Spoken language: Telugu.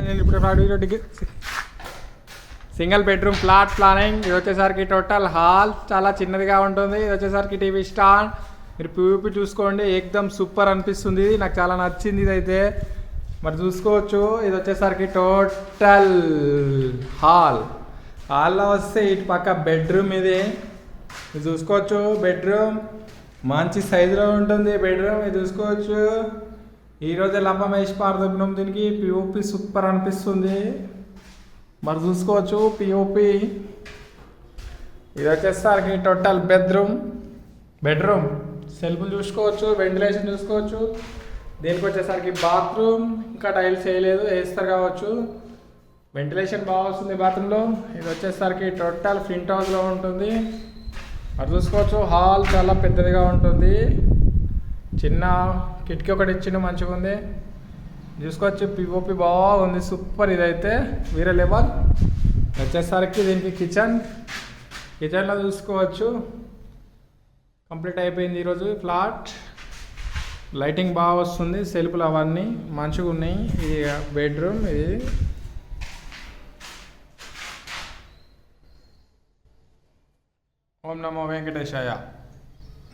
నేను ఇప్పుడు అడిగి సింగిల్ బెడ్రూమ్ ఫ్లాట్ ప్లానింగ్. ఇది వచ్చేసరికి టోటల్ హాల్ చాలా చిన్నదిగా ఉంటుంది. ఇది వచ్చేసరికి టీవీ స్టాండ్ మీరు పివిపి చూసుకోండి. ఏకదమ్ సూపర్ అనిపిస్తుంది. ఇది నాకు చాలా నచ్చింది ఇదైతే. మరి చూసుకోవచ్చు. ఇది వచ్చేసరికి టోటల్ హాల్. హాల్లో వస్తే ఇటు పక్క బెడ్రూమ్ ఇది. ఇది చూసుకోవచ్చు. బెడ్రూమ్ మంచి సైజులో ఉంటుంది. బెడ్రూమ్ ఇది చూసుకోవచ్చు. ఈరోజే లంబం వేసి పారదొబ్బినాం. దీనికి పిఓపి సూపర్ అనిపిస్తుంది. మరి చూసుకోవచ్చు పిఓపి ఇది వచ్చేసరికి టోటల్ బెడ్రూమ్ బెడ్రూమ్ సెల్ఫ్లు చూసుకోవచ్చు వెంటిలేషన్ చూసుకోవచ్చు. దీనికి వచ్చేసరికి బాత్రూమ్ ఇంకా టైల్స్ వేయలేదు వేస్తారు కావచ్చు. వెంటిలేషన్ బాగా వస్తుంది బాత్రూంలో ఇది వచ్చేసరికి టోటల్ ఫింట్ హౌస్లో ఉంటుంది. మరి చూసుకోవచ్చు హాల్ చాలా పెద్దదిగా ఉంటుంది. చిన్న కిటికీ ఒకటి ఇచ్చిండు మంచిగా ఉంది. చూసుకోవచ్చు పిఓపి బాగుంది సూపర్ ఇదైతే. వేరే లెవెల్. వచ్చేసరికి దీనికి కిచెన్. కిచెన్లో చూసుకోవచ్చు. కంప్లీట్ అయిపోయింది ఈరోజు ఫ్లాట్. లైటింగ్ బాగా వస్తుంది సెల్ఫ్లు అవన్నీ మంచిగా ఉన్నాయి. ఇది బెడ్రూమ్ ఇది ఓం నమో వెంకటేశాయ.